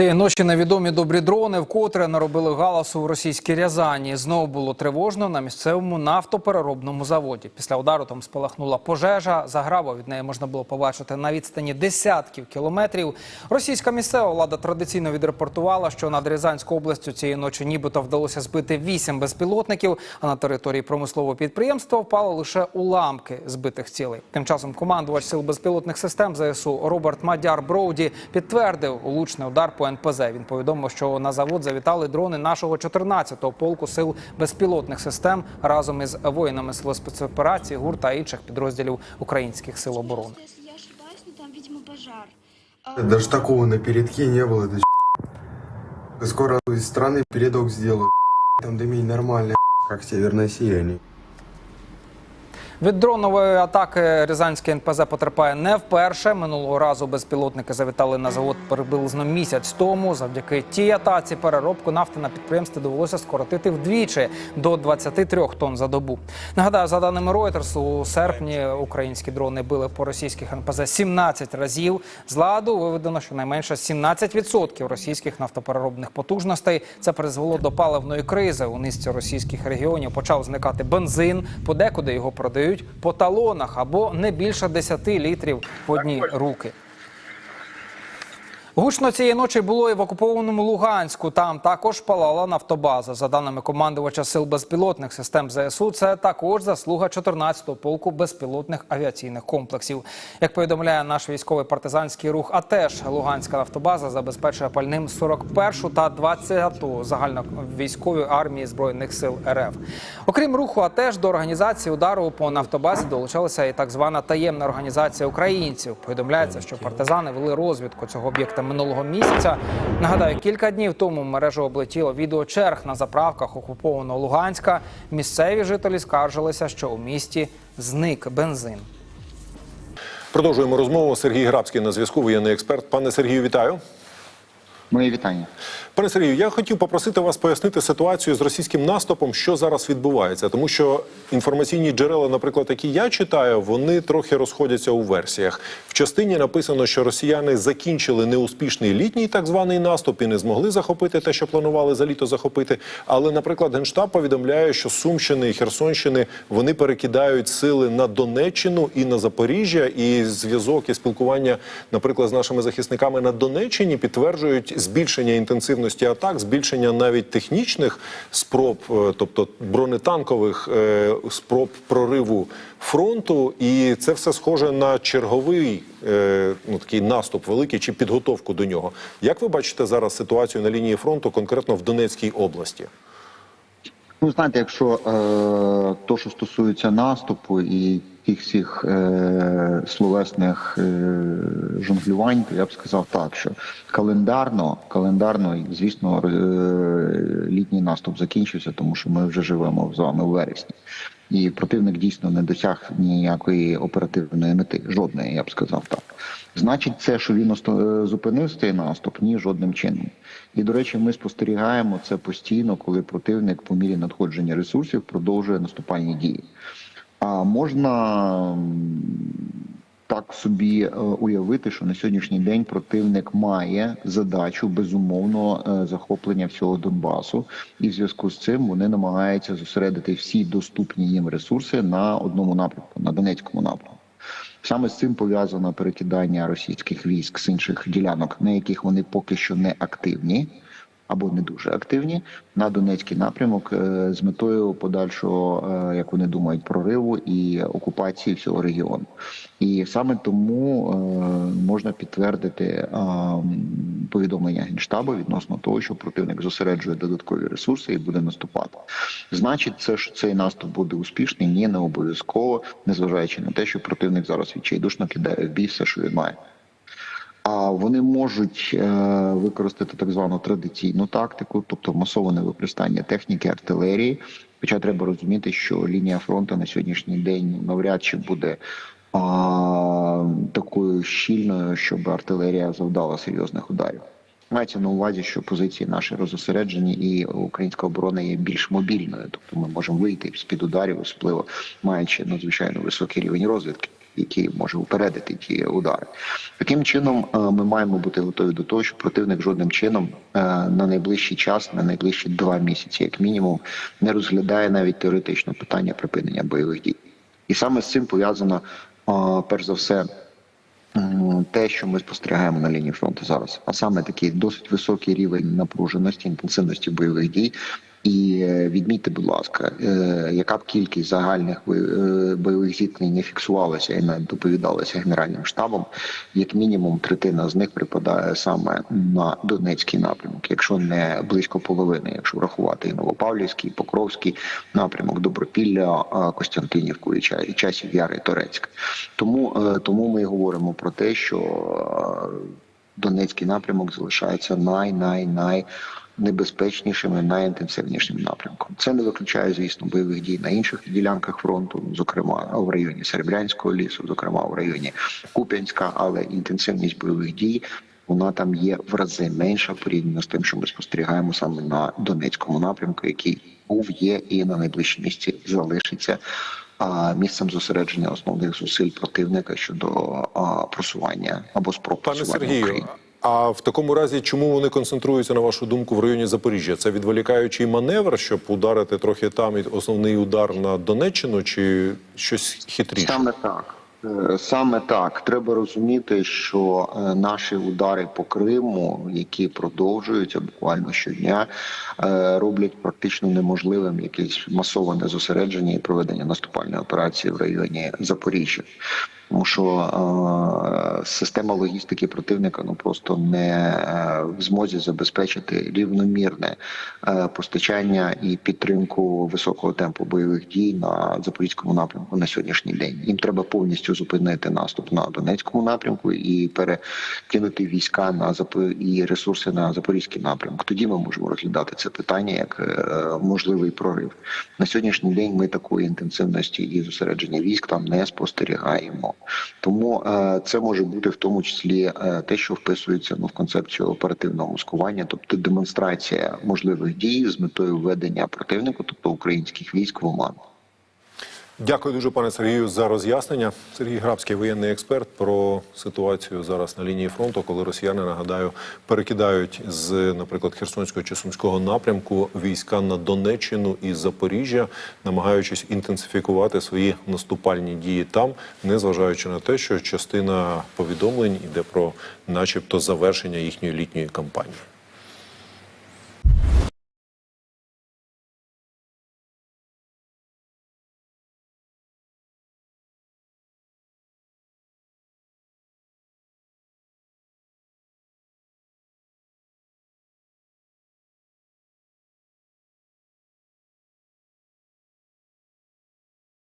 Цієї ночі невідомі добрі дрони вкотре наробили галасу в російській Рязані. Знову було тривожно на місцевому нафтопереробному заводі. Після удару там спалахнула пожежа. Заграво від неї можна було побачити на відстані десятків кілометрів. Російська місцева влада традиційно відрепортувала, що над Рязанською областю цієї ночі нібито вдалося збити вісім безпілотників. А на території промислового підприємства впало лише уламки збитих цілей. Тим часом командувач сил безпілотних систем ЗСУ Роберт Мадяр Броуді підтвердив улучний удар по НПЗ. Він повідомив, що на завод завітали дрони нашого 14-го полку сил безпілотних систем разом із воїнами сил спецоперації, ГУР та інших підрозділів українських сил оборони. Если я ошибаюсь, но там, видимо, пожар. А, Даже такого на передке не было. Это Скоро из страны передок сделают. Там дымей нормально, как северное сияние. Від дронової атаки Рязанське НПЗ потерпає не вперше. Минулого разу безпілотники завітали на завод приблизно місяць тому. Завдяки тій атаці переробку нафти на підприємстві довелося скоротити вдвічі до 23 тонн за добу. Нагадаю, за даними Reuters, у серпні українські дрони били по російських НПЗ 17 разів. З ладу виведено щонайменше 17% російських нафтопереробних потужностей. Це призвело до паливної кризи. У низці російських регіонів почав зникати бензин. Подекуди його продають по талонах або не більше 10 літрів в одні руки. Гучно цієї ночі було і в окупованому Луганську. Там також палала нафтобаза. За даними командувача сил безпілотних систем ЗСУ, це також заслуга 14-го полку безпілотних авіаційних комплексів. Як повідомляє наш військовий партизанський рух, а теж Луганська нафтобаза забезпечує пальним 41-ту та 20-ту загальновійськові армії збройних сил РФ. Окрім руху, АТЕШ до організації удару по нафтобазі долучилася і так звана таємна організація українців. Повідомляється, що партизани вели розвідку цього об'єкта минулого місяця. Нагадаю, кілька днів тому мережу облетіло відео черг на заправках окупованого Луганська. Місцеві жителі скаржилися, що у місті зник бензин. Продовжуємо розмову. Сергій Грабський на зв'язку, воєнний експерт. Пане Сергію, вітаю. Моє вітання. Пане Сергію, я хотів попросити вас пояснити ситуацію з російським наступом, що зараз відбувається, тому що інформаційні джерела, наприклад, які я читаю, вони трохи розходяться у версіях. В частині написано, що росіяни закінчили неуспішний літній так званий наступ і не змогли захопити те, що планували за літо захопити. Але, наприклад, генштаб повідомляє, що Сумщини і Херсонщини вони перекидають сили на Донеччину і на Запоріжжя, і зв'язок і спілкування, наприклад, з нашими захисниками на Донеччині підтверджують збільшення інтенсивності атак, збільшення навіть технічних спроб, е, тобто бронетанкових е, спроб прориву фронту, і це все схоже на черговий е, ну такий наступ великий чи підготовку до нього. Як ви бачите зараз ситуацію на лінії фронту, конкретно в Донецькій області? Ну, знаєте, якщо е, то, що стосується наступу і тих всіх е, словесних е, жонглювань, то я б сказав так, що календарно, календарно, звісно, е, літній наступ закінчився, тому що ми вже живемо з вами у вересні. І противник дійсно не досяг ніякої оперативної мети, жодної, я б сказав так. Значить, це, що він е, зупинив цей наступ, ні, жодним чином. І, до речі, ми спостерігаємо це постійно, коли противник по мірі надходження ресурсів продовжує наступальні дії. А можна так собі е, уявити, що на сьогоднішній день противник має задачу безумовно е, захоплення всього Донбасу, і в зв'язку з цим вони намагаються зосередити всі доступні їм ресурси на одному напрямку, на Донецькому напрямку. Саме з цим пов'язано перекидання російських військ з інших ділянок, на яких вони поки що не активні або не дуже активні, на Донецький напрямок е, з метою подальшого, е, як вони думають, прориву і окупації всього регіону. І саме тому е, можна підтвердити повідомлення генштабу відносно того, що противник зосереджує додаткові ресурси і буде наступати. Значить, це що цей наступ буде успішний? Ні, не обов'язково, незважаючи на те, що противник зараз відчайдушно кидає в бій все, що він має. А вони можуть е, використати так звану традиційну тактику, тобто масоване використання техніки, артилерії. Хоча треба розуміти, що лінія фронту на сьогоднішній день навряд чи буде а, такою щільною, щоб артилерія завдала серйозних ударів. Мається на увазі, що позиції наші розосереджені, і українська оборона є більш мобільною, тобто ми можемо вийти з під ударів, особливо маючи надзвичайно високий рівень розвідки. Який може упередити ті удари. Таким чином, е, ми маємо бути готові до того, що противник жодним чином е, на найближчий час, на найближчі два місяці, як мінімум, не розглядає навіть теоретично питання припинення бойових дій. І саме з цим пов'язано, е, перш за все, те, що ми спостерігаємо на лінії фронту зараз, а саме такий досить високий рівень напруженості, інтенсивності бойових дій. І е, відмітьте, будь ласка, е, яка б кількість загальних е, бойових зіткнень не фіксувалася і не доповідалася Генеральним штабом, як мінімум третина з них припадає саме на Донецький напрямок, якщо не близько половини, якщо врахувати і Новопавлівський, і Покровський напрямок, Добропілля, Костянтинівку і Ча- і Часів Яр і Торецьк. Тому, тому ми говоримо про те, що Донецький напрямок залишається най-най-най небезпечнішим і найінтенсивнішим напрямком. Це не виключає, звісно, бойових дій на інших ділянках фронту, зокрема в районі Серебрянського лісу, зокрема в районі Куп'янська, але інтенсивність бойових дій. Вона там є в рази менша порівняно з тим, що ми спостерігаємо саме на Донецькому напрямку, який був, є і на найближчі місці залишиться а, місцем зосередження основних зусиль противника щодо а, просування або спроб Пане просування Сергію, України. А в такому разі, чому вони концентруються на вашу думку в районі Запоріжжя? Це відволікаючий маневр, щоб ударити трохи там і основний удар на Донеччину, чи щось хитріше? Саме так. Е, Саме так треба розуміти, що е, наші удари по Криму, які продовжуються буквально щодня, е, роблять практично неможливим якесь масоване зосередження і проведення наступальної операції в районі Запоріжжя. Тому що е, система логістики противника ну просто не е, в змозі забезпечити рівномірне е, постачання і підтримку високого темпу бойових дій на запорізькому напрямку на сьогоднішній день. Їм треба повністю зупинити наступ на Донецькому напрямку і перекинути війська на і ресурси на запорізький напрямок. Тоді ми можемо розглядати це питання як е, можливий прорив. На сьогоднішній день ми такої інтенсивності і зосередження військ там не спостерігаємо. Тому е, це може бути в тому числі е, те, що вписується ну, в концепцію оперативного маскування, тобто демонстрація можливих дій з метою введення противнику, тобто українських військ в оману. Дякую дуже, пане Сергію, за роз'яснення. Сергій Грабський, воєнний експерт, про ситуацію зараз на лінії фронту, коли росіяни нагадаю перекидають з, наприклад, Херсонського чи Сумського напрямку війська на Донеччину і Запоріжжя, намагаючись інтенсифікувати свої наступальні дії там, незважаючи на те, що частина повідомлень іде про, начебто, завершення їхньої літньої кампанії.